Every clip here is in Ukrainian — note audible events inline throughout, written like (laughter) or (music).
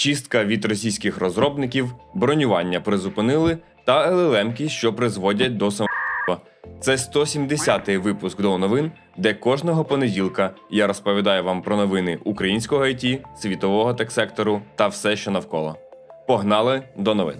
чистка від російських розробників, бронювання призупинили та ЛЛМки, що призводять до самогубства. Це 170-й випуск до новин, де кожного понеділка я розповідаю вам про новини українського IT, світового тек-сектору та все, що навколо. Погнали до новин.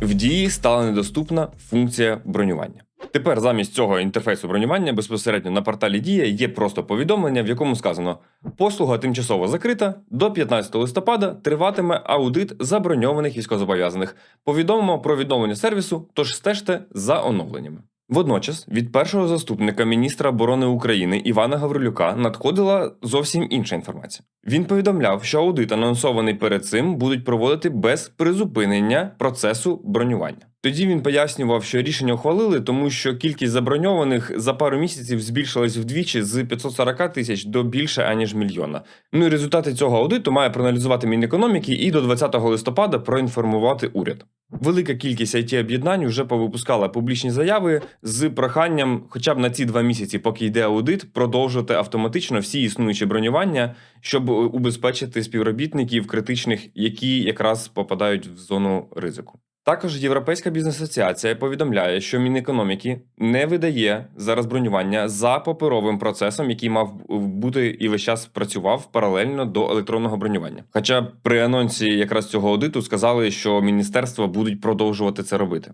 В дії стала недоступна функція бронювання. Тепер замість цього інтерфейсу бронювання безпосередньо на порталі Дія є просто повідомлення, в якому сказано: послуга тимчасово закрита. До 15 листопада триватиме аудит заброньованих військовозобов'язаних. Повідомимо про відновлення сервісу, тож стежте за оновленнями. Водночас від першого заступника міністра оборони України Івана Гаврилюка надходила зовсім інша інформація. Він повідомляв, що аудит, анонсований перед цим, будуть проводити без призупинення процесу бронювання. Тоді він пояснював, що рішення ухвалили, тому що кількість заброньованих за пару місяців збільшилась вдвічі з 540 тисяч до більше аніж мільйона. Ну і результати цього аудиту має проаналізувати Мінекономіки і до 20 листопада проінформувати уряд. Велика кількість it об'єднань вже повипускала публічні заяви з проханням, хоча б на ці два місяці, поки йде аудит, продовжувати автоматично всі існуючі бронювання, щоб убезпечити співробітників критичних, які якраз попадають в зону ризику. Також Європейська бізнес-асоціація повідомляє, що Мінекономіки не видає зараз бронювання за паперовим процесом, який мав бути і весь час працював паралельно до електронного бронювання. Хоча при анонсі якраз цього аудиту сказали, що міністерства будуть продовжувати це робити.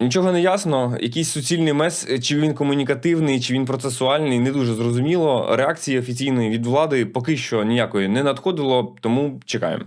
Нічого не ясно, якийсь суцільний мес, чи він комунікативний, чи він процесуальний, не дуже зрозуміло. Реакції офіційної від влади поки що ніякої не надходило, тому чекаємо.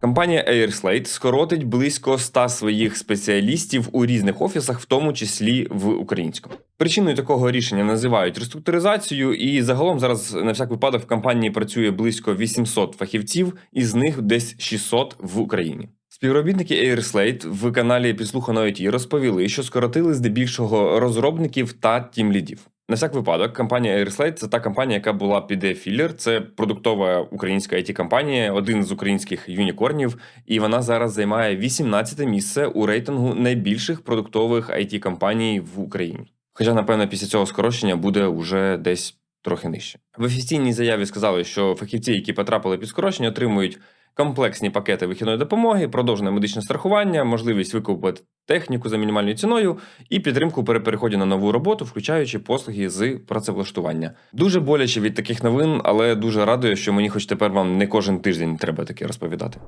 Компанія AirSlate скоротить близько 100 своїх спеціалістів у різних офісах, в тому числі в українському. Причиною такого рішення називають реструктуризацію, і загалом зараз на всяк випадок в компанії працює близько 800 фахівців, із них десь 600 в Україні. Співробітники AirSlate в каналі Підслухано IT розповіли, що скоротили здебільшого розробників та тімлідів. На всяк випадок, компанія AirSlate – це та компанія, яка була під Filler. Це продуктова українська it компанія один з українських юнікорнів, і вона зараз займає 18 місце у рейтингу найбільших продуктових it компаній в Україні. Хоча, напевно, після цього скорочення буде уже десь трохи нижче. В офіційній заяві сказали, що фахівці, які потрапили під скорочення, отримують комплексні пакети вихідної допомоги, продовжене медичне страхування, можливість викупити техніку за мінімальною ціною і підтримку при переході на нову роботу, включаючи послуги з працевлаштування. Дуже боляче від таких новин, але дуже радує, що мені, хоч тепер вам не кожен тиждень треба таке розповідати.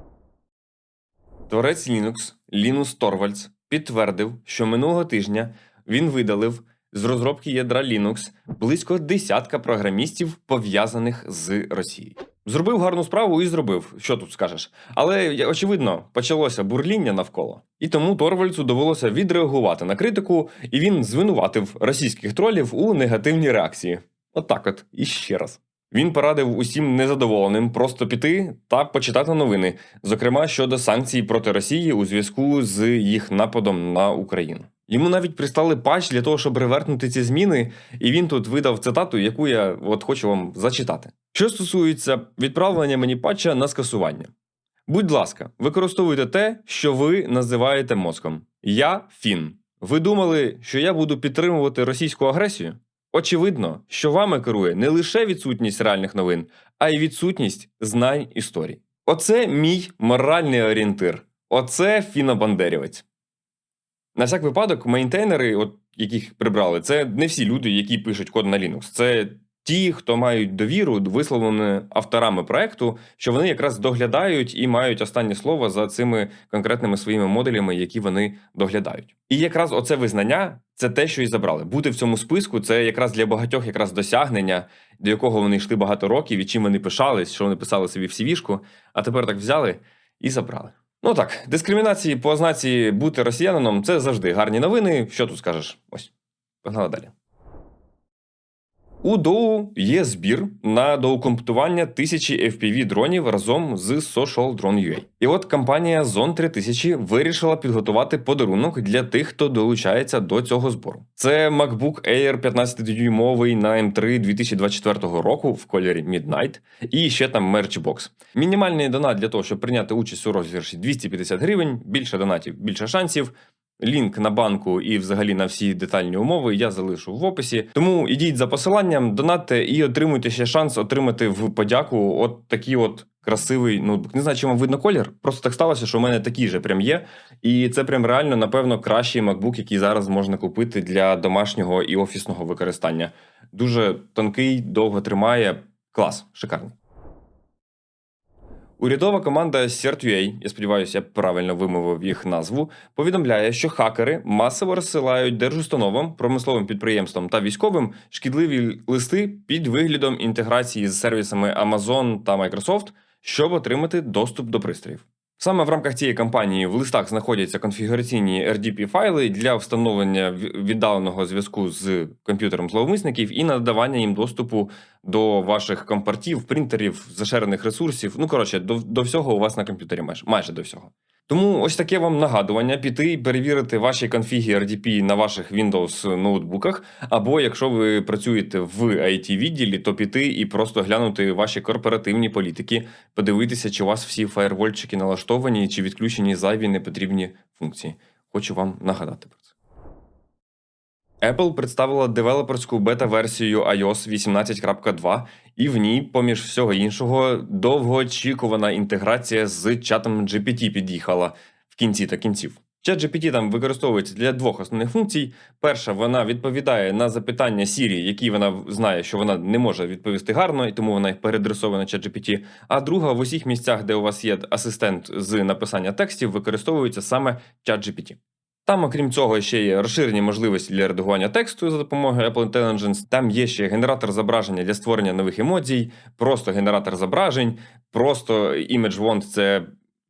Творець Linux Лінус Торвальдс підтвердив, що минулого тижня він видалив з розробки ядра Linux близько десятка програмістів, пов'язаних з Росією. Зробив гарну справу і зробив. Що тут скажеш? Але очевидно, почалося бурління навколо, і тому Торвальцу довелося відреагувати на критику, і він звинуватив російських тролів у негативній реакції. Отак, от, і ще раз. Він порадив усім незадоволеним просто піти та почитати новини, зокрема щодо санкцій проти Росії у зв'язку з їх нападом на Україну. Йому навіть пристали патч для того, щоб ревернути ці зміни, і він тут видав цитату, яку я от хочу вам зачитати. Що стосується відправлення мені патча на скасування. Будь ласка, використовуйте те, що ви називаєте мозком. Я фін. Ви думали, що я буду підтримувати російську агресію? Очевидно, що вами керує не лише відсутність реальних новин, а й відсутність знань історії. Оце мій моральний орієнтир. Оце фінобандерівець. На всяк випадок, мейнтейнери, от яких прибрали, це не всі люди, які пишуть код на Linux. Це ті, хто мають довіру, висловлену авторами проекту, що вони якраз доглядають і мають останнє слово за цими конкретними своїми моделями, які вони доглядають. І якраз оце визнання це те, що і забрали. Бути в цьому списку це якраз для багатьох якраз досягнення, до якого вони йшли багато років, і чим вони пишались, що вони писали собі в сівішку, а тепер так взяли і забрали. Ну так, дискримінації по ознаці бути росіянином це завжди гарні новини. Що тут скажеш? Ось, погнали далі. У Доу є збір на доукомплектування тисячі FPV дронів разом з Social Drone UA. І от компанія Zone 3000 вирішила підготувати подарунок для тих, хто долучається до цього збору. Це MacBook Air 15-дюймовий на M3 2024 року в кольорі Midnight, і ще там мерчбокс. Мінімальний донат для того, щоб прийняти участь у розіграші 250 гривень, більше донатів, більше шансів. Лінк на банку і взагалі на всі детальні умови я залишу в описі. Тому ідіть за посиланням, донатьте і отримуйте ще шанс отримати в подяку от такий от красивий ноутбук. Не знаю, чи вам видно колір. Просто так сталося, що у мене такий же прям є. І це прям реально, напевно, кращий MacBook, який зараз можна купити для домашнього і офісного використання. Дуже тонкий, довго тримає. Клас, шикарний. Урядова команда CERT.ua, я сподіваюся, я правильно вимовив їх назву, повідомляє, що хакери масово розсилають держустановам, промисловим підприємствам та військовим шкідливі листи під виглядом інтеграції з сервісами Amazon та Microsoft, щоб отримати доступ до пристроїв. Саме в рамках цієї кампанії в листах знаходяться конфігураційні RDP файли для встановлення віддаленого зв'язку з комп'ютером зловмисників і надавання їм доступу до ваших компартів, принтерів, заширених ресурсів. Ну коротше, до, до всього у вас на комп'ютері майже майже до всього. Тому ось таке вам нагадування піти і перевірити ваші конфіги RDP на ваших Windows ноутбуках. Або якщо ви працюєте в it відділі, то піти і просто глянути ваші корпоративні політики, подивитися, чи у вас всі фаєрвольчики налаштовані, чи відключені зайві непотрібні функції. Хочу вам нагадати про це. Apple представила девелоперську бета-версію iOS 18.2, і в ній, поміж всього іншого, довгоочікувана інтеграція з чатом GPT під'їхала в кінці та кінців. Чат GPT там використовується для двох основних функцій. Перша, вона відповідає на запитання Siri, які вона знає, що вона не може відповісти гарно, і тому вона передресована чат GPT. А друга, в усіх місцях, де у вас є асистент з написання текстів, використовується саме чат GPT. Там, окрім цього, ще є розширені можливості для редагування тексту за допомогою Apple Intelligence. Там є ще генератор зображення для створення нових емодзій, просто генератор зображень, просто Image Wand – це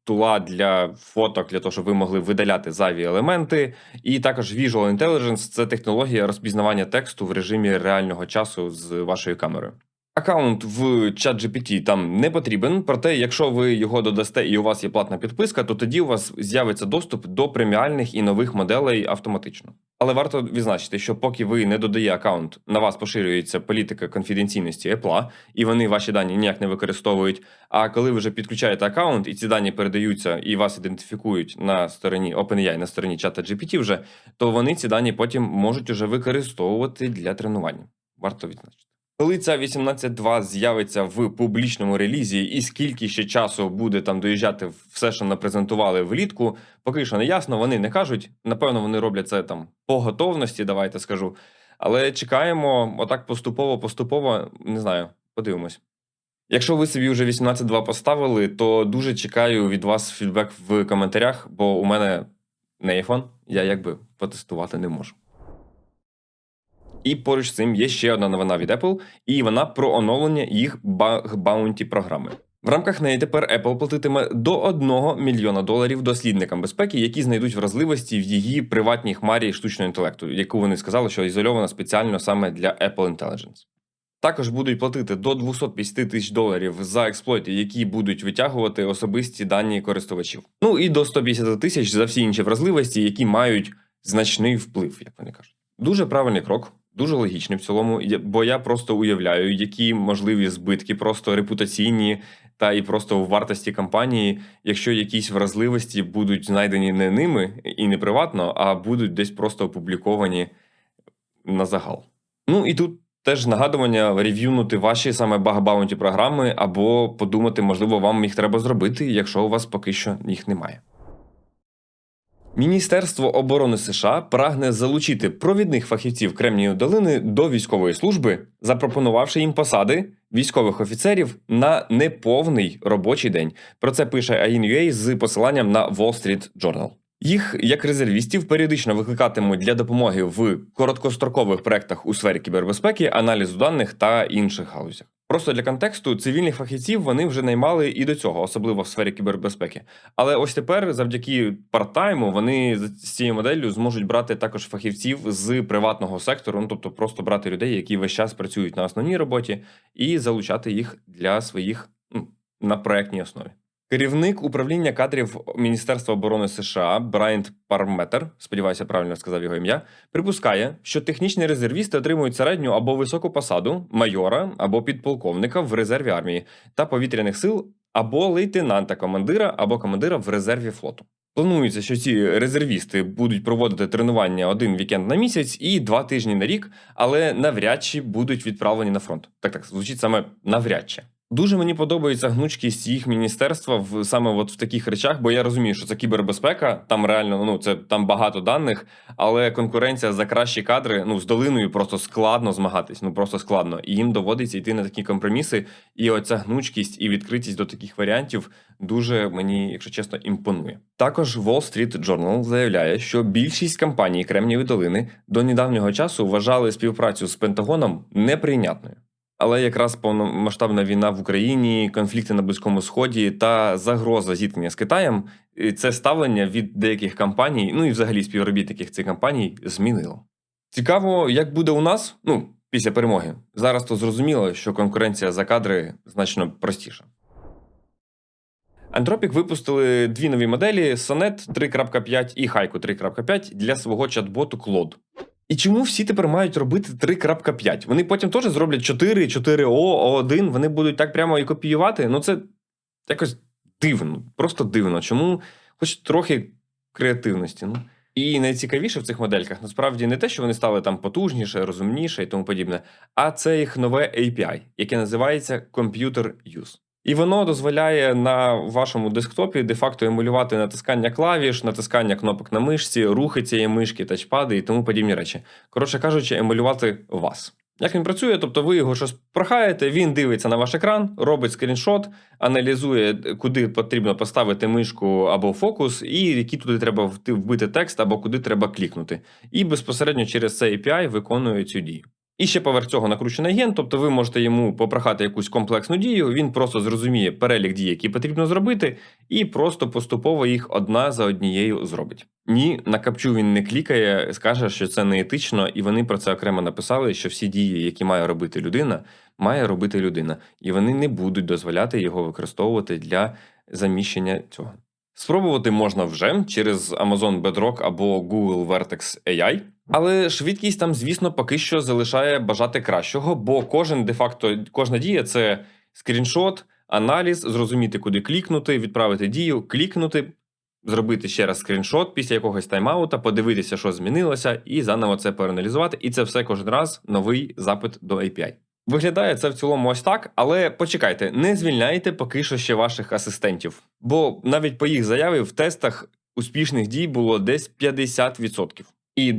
тула для фоток, для того, щоб ви могли видаляти зайві елементи. І також Visual Intelligence – це технологія розпізнавання тексту в режимі реального часу з вашою камерою. Аккаунт в ChatGPT там не потрібен, проте, якщо ви його додасте і у вас є платна підписка, то тоді у вас з'явиться доступ до преміальних і нових моделей автоматично. Але варто відзначити, що поки ви не додає аккаунт, на вас поширюється політика конфіденційності Apple, і вони ваші дані ніяк не використовують. А коли ви вже підключаєте аккаунт, і ці дані передаються і вас ідентифікують на стороні OpenAI, на стороні чата GPT вже, то вони ці дані потім можуть уже використовувати для тренування. Варто відзначити. Коли ця 18.2 з'явиться в публічному релізі, і скільки ще часу буде там доїжджати все, що напрезентували влітку, поки що не ясно. Вони не кажуть. Напевно, вони роблять це там по готовності, давайте скажу. Але чекаємо, отак поступово-поступово, не знаю, подивимось. Якщо ви собі вже 18.2 поставили, то дуже чекаю від вас фідбек в коментарях, бо у мене не iPhone, я якби потестувати не можу. І поруч з цим є ще одна новина від Apple, і вона про оновлення їх баг-баунті програми. В рамках неї тепер Apple платитиме до 1 мільйона доларів дослідникам безпеки, які знайдуть вразливості в її приватній хмарі штучного інтелекту, яку вони сказали, що ізольована спеціально саме для Apple Intelligence. Також будуть платити до 250 тисяч доларів за експлойти, які будуть витягувати особисті дані користувачів. Ну і до 150 тисяч за всі інші вразливості, які мають значний вплив, як вони кажуть. Дуже правильний крок. Дуже логічний в цілому, бо я просто уявляю, які можливі збитки, просто репутаційні та і просто в вартості компанії, якщо якісь вразливості будуть знайдені не ними і не приватно, а будуть десь просто опубліковані на загал. Ну і тут теж нагадування рев'юнути ваші саме баг-баунті програми, або подумати, можливо, вам їх треба зробити, якщо у вас поки що їх немає. Міністерство оборони США прагне залучити провідних фахівців Кремнієвої долини до військової служби, запропонувавши їм посади військових офіцерів на неповний робочий день. Про це пише AIN.UA з посиланням на Wall Street Journal. Їх як резервістів періодично викликатимуть для допомоги в короткострокових проектах у сфері кібербезпеки, аналізу даних та інших галузях. Просто для контексту цивільних фахівців вони вже наймали і до цього, особливо в сфері кібербезпеки. Але ось тепер, завдяки парттайму, вони з цією моделлю зможуть брати також фахівців з приватного сектору, ну тобто просто брати людей, які весь час працюють на основній роботі, і залучати їх для своїх ну, на проектній основі. Керівник управління кадрів Міністерства оборони США Брайант Парметер, сподіваюся, правильно сказав його ім'я, припускає, що технічні резервісти отримують середню або високу посаду майора або підполковника в резерві армії та повітряних сил, або лейтенанта командира або командира в резерві флоту. Планується, що ці резервісти будуть проводити тренування один вікенд на місяць і два тижні на рік, але навряд чи будуть відправлені на фронт. Так так звучить саме навряд чи. Дуже мені подобається гнучкість їх міністерства в саме от в таких речах, бо я розумію, що це кібербезпека, там реально ну це там багато даних, але конкуренція за кращі кадри ну з долиною просто складно змагатись. Ну просто складно. І їм доводиться йти на такі компроміси. І оця гнучкість і відкритість до таких варіантів дуже мені, якщо чесно, імпонує. Також Wall Street Journal заявляє, що більшість компаній Кремнієвої долини до недавнього часу вважали співпрацю з Пентагоном неприйнятною. Але якраз повномасштабна війна в Україні, конфлікти на Близькому Сході та загроза зіткнення з Китаєм це ставлення від деяких компаній, ну і взагалі співробітників цих компаній, змінило. Цікаво, як буде у нас, ну, після перемоги. Зараз то зрозуміло, що конкуренція за кадри значно простіша. Anthropic випустили дві нові моделі: Sonnet 3.5 і Haiku 3.5 для свого чат-боту Claude. І чому всі тепер мають робити 3.5? Вони потім теж зроблять 4, 4 о О1, вони будуть так прямо і копіювати. Ну це якось дивно, просто дивно. Чому хоч трохи креативності? Ну. І найцікавіше в цих модельках насправді не те, що вони стали там потужніше, розумніше і тому подібне, а це їх нове API, яке називається Computer Use. І воно дозволяє на вашому десктопі де-факто емулювати натискання клавіш, натискання кнопок на мишці, рухи цієї мишки, тачпади і тому подібні речі. Коротше кажучи, емулювати вас. Як він працює, тобто ви його щось прохаєте, він дивиться на ваш екран, робить скріншот, аналізує, куди потрібно поставити мишку або фокус, і який туди треба вбити текст, або куди треба клікнути. І безпосередньо через цей API виконує цю дію. І ще поверх цього накручений ген, тобто ви можете йому попрохати якусь комплексну дію, він просто зрозуміє перелік дій, які потрібно зробити, і просто поступово їх одна за однією зробить. Ні, на капчу він не клікає, скаже, що це не етично, і вони про це окремо написали, що всі дії, які має робити людина, має робити людина, і вони не будуть дозволяти його використовувати для заміщення цього. Спробувати можна вже через Amazon Bedrock або Google Vertex AI. Але швидкість там, звісно, поки що залишає бажати кращого, бо кожен де-факто кожна дія це скріншот, аналіз, зрозуміти, куди клікнути, відправити дію, клікнути, зробити ще раз скріншот після якогось тайм-аута, подивитися, що змінилося, і заново це проаналізувати. І це все кожен раз новий запит до API. Виглядає це в цілому ось так, але почекайте, не звільняйте поки що ще ваших асистентів, бо навіть по їх заяві в тестах успішних дій було десь 50%. І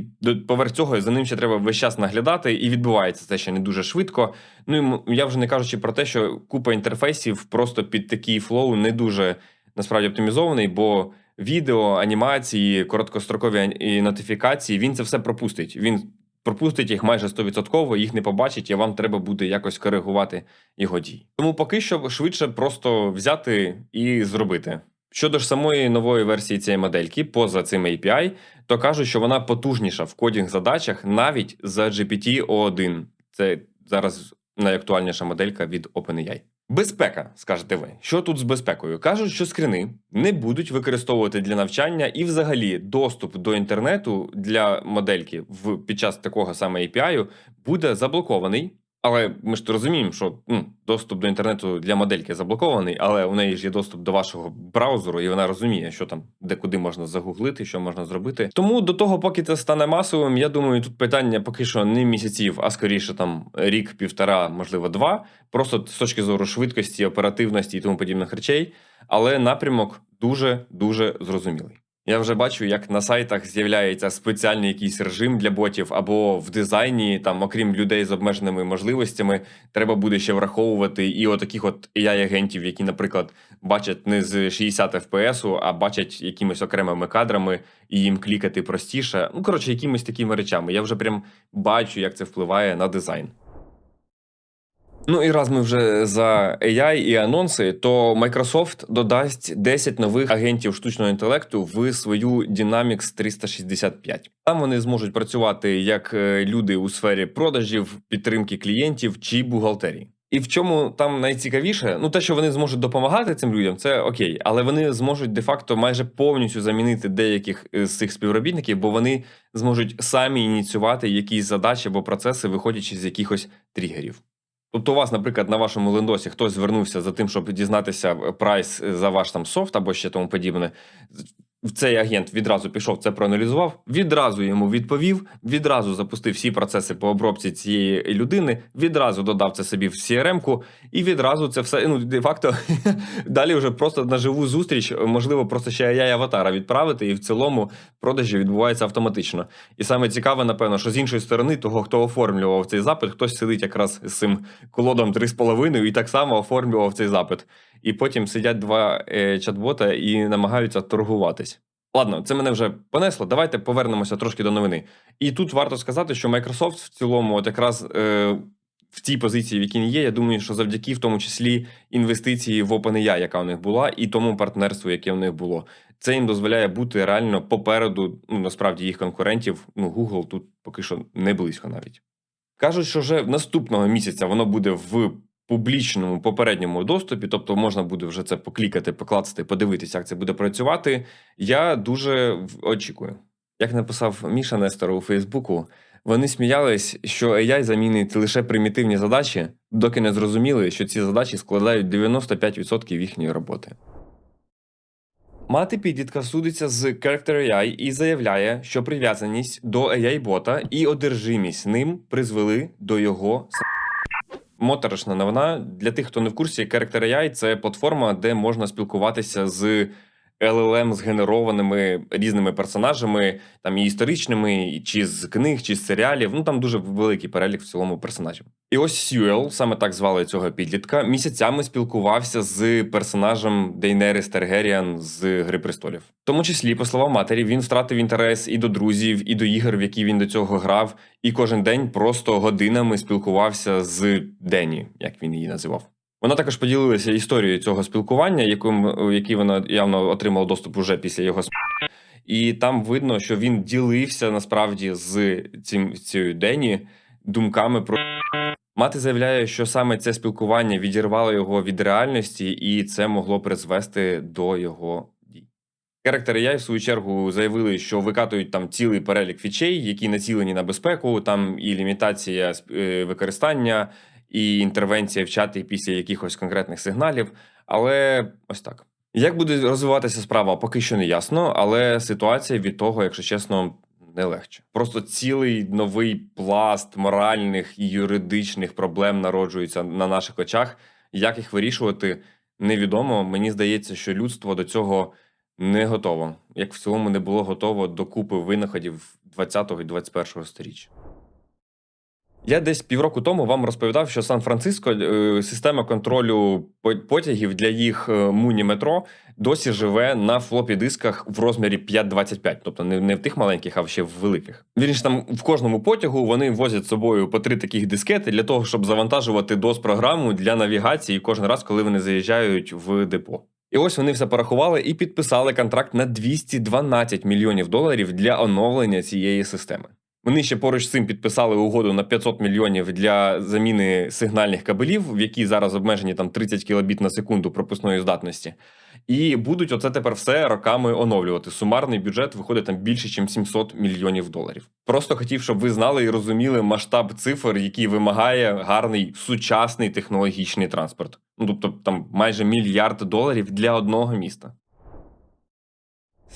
поверх цього за ним ще треба весь час наглядати, і відбувається це ще не дуже швидко. Ну і я вже не кажучи про те, що купа інтерфейсів просто під такий флоу не дуже насправді оптимізований, бо відео, анімації, короткострокові і нотифікації він це все пропустить. Він пропустить їх майже 100%, їх не побачить, і вам треба буде якось коригувати його дії. Тому поки що швидше просто взяти і зробити. Щодо ж самої нової версії цієї модельки, поза цим API, то кажуть, що вона потужніша в кодінг задачах навіть за GPT O1. Це зараз найактуальніша моделька від OpenAI. Безпека, скажете ви. Що тут з безпекою? Кажуть, що скрини не будуть використовувати для навчання і, взагалі, доступ до інтернету для модельки в під час такого саме API буде заблокований. Але ми ж розуміємо, що ну, доступ до інтернету для модельки заблокований, але у неї ж є доступ до вашого браузеру, і вона розуміє, що там де куди можна загуглити, що можна зробити. Тому до того, поки це стане масовим, я думаю, тут питання поки що не місяців, а скоріше там рік, півтора, можливо, два. Просто з точки зору швидкості, оперативності і тому подібних речей. Але напрямок дуже дуже зрозумілий. Я вже бачу, як на сайтах з'являється спеціальний якийсь режим для ботів, або в дизайні, там, окрім людей з обмеженими можливостями, треба буде ще враховувати і отаких от AI-агентів, які, наприклад, бачать не з 60 FPS, а бачать якимись окремими кадрами, і їм клікати простіше. Ну, коротше, якимись такими речами. Я вже прям бачу, як це впливає на дизайн. Ну і раз ми вже за AI і анонси, то Microsoft додасть 10 нових агентів штучного інтелекту в свою Dynamics 365. Там вони зможуть працювати як е, люди у сфері продажів, підтримки клієнтів чи бухгалтерії. І в чому там найцікавіше, ну те, що вони зможуть допомагати цим людям, це окей, але вони зможуть де-факто майже повністю замінити деяких е, з цих співробітників, бо вони зможуть самі ініціювати якісь задачі або процеси, виходячи з якихось тригерів. Тобто, у вас, наприклад, на вашому лендосі хтось звернувся за тим, щоб дізнатися прайс за ваш там софт або ще тому подібне. Цей агент відразу пішов це проаналізував, відразу йому відповів, відразу запустив всі процеси по обробці цієї людини, відразу додав це собі в CRM-ку, і відразу це все ну де факто (laughs) далі вже просто на живу зустріч, можливо, просто ще AI аватара відправити, і в цілому продажі відбуваються автоматично. І саме цікаве, напевно, що з іншої сторони, того, хто оформлював цей запит, хтось сидить якраз з цим колодом 3,5 і так само оформлював цей запит. І потім сидять два е, чат-бота і намагаються торгуватись. Ладно, це мене вже понесло. Давайте повернемося трошки до новини. І тут варто сказати, що Microsoft в цілому, от якраз е, в цій позиції, в якій він є, я думаю, що завдяки в тому числі інвестиції в OpenAI, яка у них була, і тому партнерству, яке у них було, це їм дозволяє бути реально попереду, ну насправді їх конкурентів. Ну, Google тут поки що не близько навіть. Кажуть, що вже наступного місяця воно буде в публічному попередньому доступі, тобто можна буде вже це поклікати, поклацати, подивитися, як це буде працювати. Я дуже очікую. Як написав Міша Нестор у Фейсбуку, вони сміялись, що AI замінить лише примітивні задачі, доки не зрозуміли, що ці задачі складають 95% їхньої роботи. Мати підлітка судиться з Character AI і заявляє, що прив'язаність до AI-бота і одержимість ним призвели до його Моторошна новина. Для тих, хто не в курсі, Character AI – це платформа, де можна спілкуватися з LLM згенерованими різними персонажами, там і історичними, чи з книг, чи з серіалів. Ну там дуже великий перелік в цілому персонажів. І ось Сюел, саме так звали цього підлітка, місяцями спілкувався з персонажем Дейнерис Таргеріан з Гри престолів. В тому числі, по словам матері, він втратив інтерес і до друзів, і до ігор, в які він до цього грав, і кожен день просто годинами спілкувався з Дені, як він її називав. Вона також поділилася історією цього спілкування, яким, який вона явно отримала доступ уже після його. І там видно, що він ділився насправді з цим цією Дені думками про мати заявляє, що саме це спілкування відірвало його від реальності, і це могло призвести до його дій. Character AI, в свою чергу, заявили, що викатують там цілий перелік фічей, які націлені на безпеку, там і лімітація е, використання, і інтервенція в чати після якихось конкретних сигналів. Але ось так. Як буде розвиватися справа, поки що не ясно, але ситуація від того, якщо чесно, не легше. Просто цілий новий пласт моральних і юридичних проблем народжується на наших очах. Як їх вирішувати, невідомо. Мені здається, що людство до цього не готово, як в цілому не було готово до купи винаходів 20-го і 21-го сторіччя. Я десь півроку тому вам розповідав, що Сан-Франциско е, система контролю потягів для їх е, муні метро досі живе на флопі дисках в розмірі 5,25, тобто не, в тих маленьких, а ще в великих. Вірніше, там в кожному потягу вони возять з собою по три таких дискети для того, щоб завантажувати DOS-програму для навігації кожен раз, коли вони заїжджають в депо. І ось вони все порахували і підписали контракт на 212 мільйонів доларів для оновлення цієї системи. Вони ще поруч з цим підписали угоду на 500 мільйонів для заміни сигнальних кабелів, в які зараз обмежені там 30 кілобіт на секунду пропускної здатності. І будуть оце тепер все роками оновлювати. Сумарний бюджет виходить там більше, ніж 700 мільйонів доларів. Просто хотів, щоб ви знали і розуміли масштаб цифр, який вимагає гарний сучасний технологічний транспорт. Ну тобто там майже мільярд доларів для одного міста.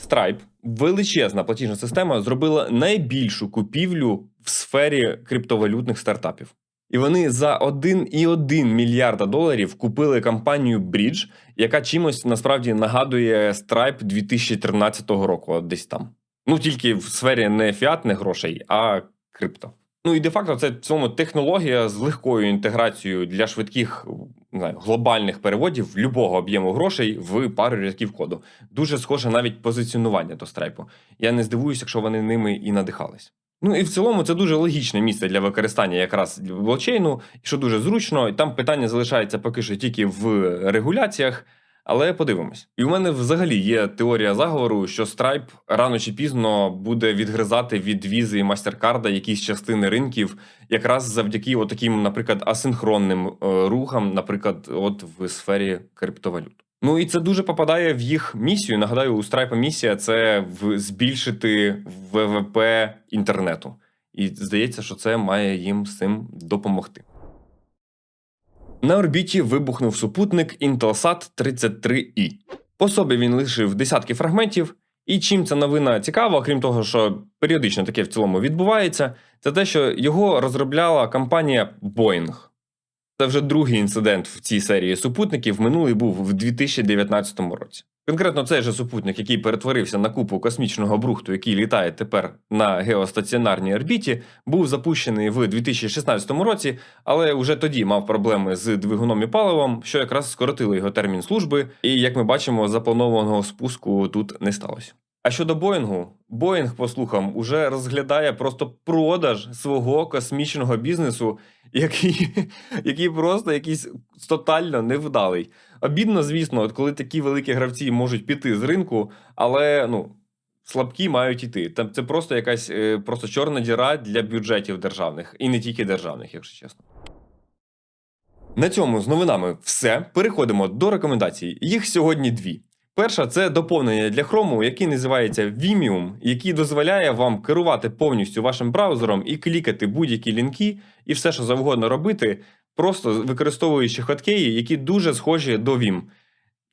Stripe, величезна платіжна система, зробила найбільшу купівлю в сфері криптовалютних стартапів. І вони за 1,1 мільярда доларів купили компанію Bridge, яка чимось насправді нагадує Stripe 2013 року, десь там. Ну тільки в сфері не фіатних грошей, а крипто. Ну і де-факто це в цьому технологія з легкою інтеграцією для швидких не знаю, глобальних переводів любого об'єму грошей в пару рядків коду. Дуже схоже навіть позиціонування до страйпу. Я не здивуюся, якщо вони ними і надихались. Ну і в цілому це дуже логічне місце для використання якраз блокчейну, що дуже зручно. І там питання залишається поки що тільки в регуляціях. Але подивимось. І у мене взагалі є теорія заговору, що Stripe рано чи пізно буде відгризати від візи і мастеркарда якісь частини ринків, якраз завдяки таким, наприклад, асинхронним е, рухам, наприклад, от в сфері криптовалют. Ну і це дуже попадає в їх місію. Нагадаю, у Stripe місія це в збільшити ВВП інтернету. І здається, що це має їм з цим допомогти. На орбіті вибухнув супутник Intelsat 33i. По собі він лишив десятки фрагментів, І чим ця новина цікава, крім того, що періодично таке в цілому відбувається, це те, що його розробляла компанія Boeing. Це вже другий інцидент в цій серії супутників. Минулий був в 2019 році. Конкретно цей же супутник, який перетворився на купу космічного брухту, який літає тепер на геостаціонарній орбіті, був запущений в 2016 році, але вже тоді мав проблеми з двигуном і паливом, що якраз скоротило його термін служби. І як ми бачимо, запланованого спуску тут не сталося. А щодо Боїнгу, Боїнг, по слухам, уже розглядає просто продаж свого космічного бізнесу, який, (laughs) який просто якийсь тотально невдалий. Обідно, звісно, от коли такі великі гравці можуть піти з ринку, але ну. Слабкі мають іти. Там це просто якась е, просто чорна діра для бюджетів державних, і не тільки державних, якщо чесно. На цьому з новинами все. Переходимо до рекомендацій. Їх сьогодні дві. Перша це доповнення для Chrome, який називається Vimium, який дозволяє вам керувати повністю вашим браузером і клікати будь-які лінки і все, що завгодно робити, просто використовуючи хоткеї, які дуже схожі до Vim.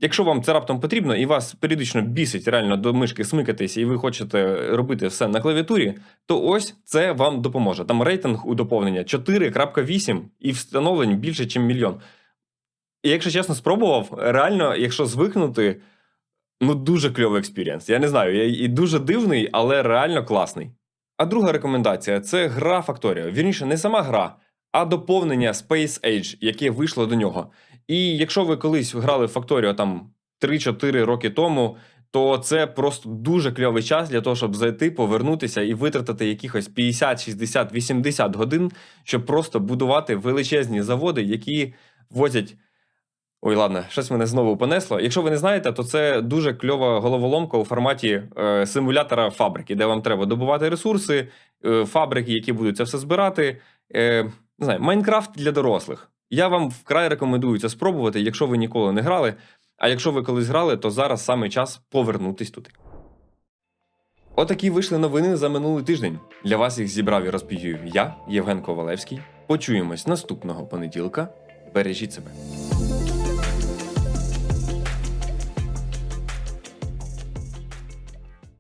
Якщо вам це раптом потрібно і вас періодично бісить реально до мишки смикатися, і ви хочете робити все на клавіатурі, то ось це вам допоможе. Там рейтинг у доповнення 4.8 і встановлень більше, ніж мільйон. І якщо чесно, спробував, реально, якщо звикнути, ну дуже кльовий експірієнс. Я не знаю, я і дуже дивний, але реально класний. А друга рекомендація це гра Factorio. Вірніше, не сама гра, а доповнення Space Age, яке вийшло до нього. І якщо ви колись грали в там 3-4 роки тому, то це просто дуже кльовий час для того, щоб зайти, повернутися і витратити якихось 50, 60, 80 годин, щоб просто будувати величезні заводи, які возять. Ой, ладно, щось мене знову понесло. Якщо ви не знаєте, то це дуже кльова головоломка у форматі е, симулятора фабрики, де вам треба добувати ресурси, е, фабрики, які будуть це все збирати. Е, не знаю, Майнкрафт для дорослих. Я вам вкрай рекомендую це спробувати, якщо ви ніколи не грали. А якщо ви колись грали, то зараз саме час повернутись туди. Отакі вийшли новини за минулий тиждень. Для вас їх зібрав і розповів я, Євген Ковалевський. Почуємось наступного понеділка. Бережіть себе.